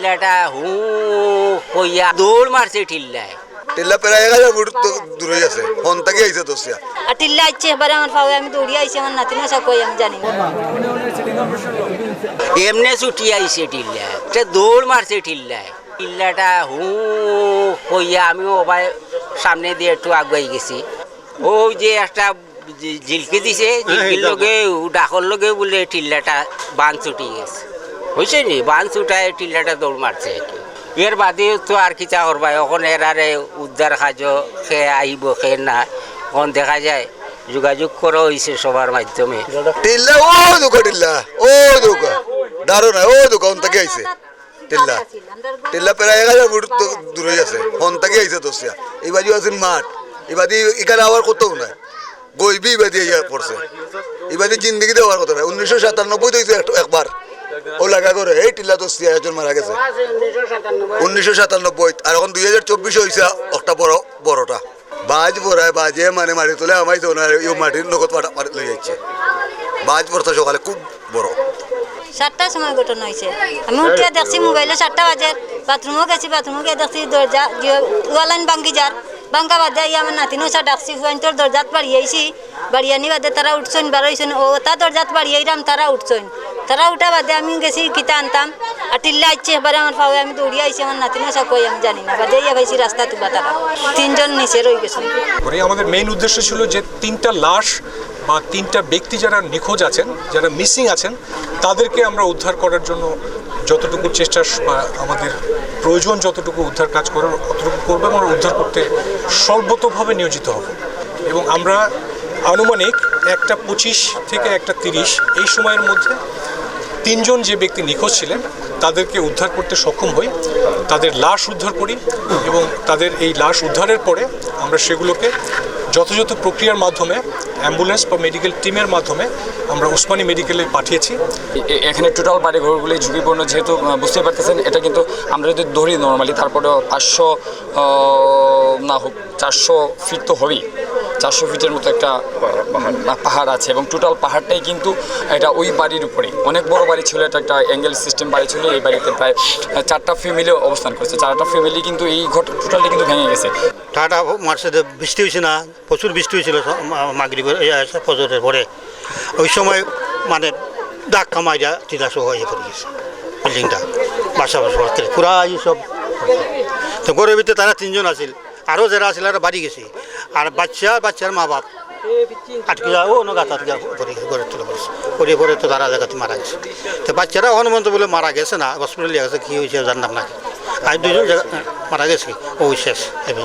টিল্লাটা হু হইয়া দৌড় মারছে টিল্লায়। টিল্লা হাজার তো দূরে আছে ফোন থেকে আইছে দোষিয়া আর টিল্লা আইছে এবারে আমার পাওয়া আমি দৌড়িয়ে আইছি আমার নাতিনা সব কই আমি জানি না। এমনে ছুটি আইছে টিল্লা এটা দৌড় মারছে টিল্লায়। টিল্লাটা হু হইয়া আমি ওবাই সামনে দিয়ে একটু আগুয়াই গেছি। ওই যে একটা জি- ঝিলকে দিছে ঝিলকির লগে ডাকর লগে বলে টিল্লাটা বান ছুটি গেছে। বুঝছে নি? ছুটায় টিল্লাটা দৌড় মারছে। আর কি। এর বাদে তো আর কি চা করবা এখন এর আরে উদ্ধার কাজ সে আহিব সে না, এখন দেখা যায় যোগাযোগ করা হয়েছে সবার মাধ্যমে। টিল্লা ও দুঃখ টিল্লা ও দুঃখ ডারো না, ও ফোন থেকে আইছে। টিল্লা টিল্লা প্রায় এক হাজার ফুট তো দূরে আছে ফোন থেকে আইছে দোষিয়া। এই বাজু আছেন মাঠ। এবাদি এখানে আবার কোথাও নাই। গইবি এবাদি পড়ছে। এবাদি জিন্দিগিতে হওয়ার কথা নাই। উনিশশো সাতানব্বই হয়েছে একবার। ও লাগা করে। এই টিল্লা একজন মারা গেছে। উনিশশো সাতানব্বই। আর এখন দুই হাজার চব্বিশ হয়েছে একটা বড় বড়টা। বাজ বাজে মানে মারি তোলে আমাই তো না ইউ মাটির নগদ পাটা মারি লই যাচ্ছে। বাজ পড়তা সকালে খুব বড়। সাতটার সময় ঘটনা হয়েছে আমি উঠে দেখছি মোবাইলে সাতটা বাজে। বাথরুমও গেছি বাথরুমও গিয়ে দেখছি দরজা ওয়ালাইন ভাঙ্গি যার। ভাঙ্গা বাদে ইয়ে আমার নাতিনও সা ডাকছি হুয়াইন তোর দরজাত বাড়ি আইছি। বাড়ি আনি বাদে তারা উঠছেন বাড়াইছেন ও তা দরজাত বাড়ি আইরাম তারা উঠছেন। তারা উঠা বাদে আমি গেছি কিতা আনতাম। আর টিল্লা আইছে, এবারে আমার পাওয়া আমি দৌড়িয়ে আইছি, আমার নাতিনও সা কই আমি জানি না। বাদে ইয়া ভাইছি রাস্তা তুবা তারা। তিনজন নিচে রয়ে গেছে। আমাদের মেইন উদ্দেশ্য ছিল যে তিনটা লাশ বা তিনটা ব্যক্তি যারা নিখোঁজ আছেন, যারা মিসিং আছেন, তাদেরকে আমরা উদ্ধার করার জন্য যতটুকু চেষ্টা আমাদের প্রয়োজন যতটুকু উদ্ধার কাজ করার, অতটুকু করব আমরা উদ্ধার করতে সর্বতভাবে নিয়োজিত হব। এবং আমরা আনুমানিক একটা পঁচিশ থেকে একটা তিরিশ এই সময়ের মধ্যে তিনজন যে ব্যক্তি নিখোঁজ ছিলেন, তাদেরকে উদ্ধার করতে সক্ষম হই, তাদের লাশ উদ্ধার করি এবং তাদের এই লাশ উদ্ধারের পরে আমরা সেগুলোকে যথাযথ প্রক্রিয়ার মাধ্যমে, অ্যাম্বুলেন্স বা মেডিকেল টিমের মাধ্যমে আমরা উসমানী মেডিকেলে পাঠিয়েছি। এখানে টোটাল বাড়ি ঘরগুলি ঝুঁকিপূর্ণ যেহেতু বুঝতে পারতেছেন, এটা কিন্তু আমরা যদি ধরি নর্মালি তারপরেও পাঁচশো না হোক, চারশো ফিট তো হবেই। চারশো ফিটের মতো একটা পাহাড় আছে এবং টোটাল পাহাড়টাই কিন্তু এটা ওই বাড়ির উপরে অনেক বড় বাড়ি ছিল, এটা একটা অ্যাঙ্গেল সিস্টেম বাড়ি ছিল, এই বাড়িতে প্রায় চারটা ফ্যামিলি অবস্থান করছে। চারটা ফ্যামিলি কিন্তু এই ঘট টোটালটা কিন্তু ভেঙে গেছে। ঠাটা মারছে যে বৃষ্টি হয়েছে না, প্রচুর বৃষ্টি হয়েছিল মাগরিবের ফজরের পরে। ওই সময় মানে ডাক কামাই যা টিলা হয়ে পড়ে গেছে বিল্ডিংটা বাসা বাসা পুরা সব। তো গরের ভিতরে তারা তিনজন আছিল আরও যারা আছিল বাড়ি গেছে। আর বাচ্চা, বাচ্চার মা বাপ। আটকে যাও, অন্য গেছে ঘরের তুলে পড়েছে পড়ে পরে তো তারা জায়গাতে মারা গেছে। তো বাচ্চারা হনুমন্ত বলে মারা গেছে না, হসপিটালে গেছে, কী হয়েছে জানলাম না আর দুজন মারা গেছে, ও শেষ এবং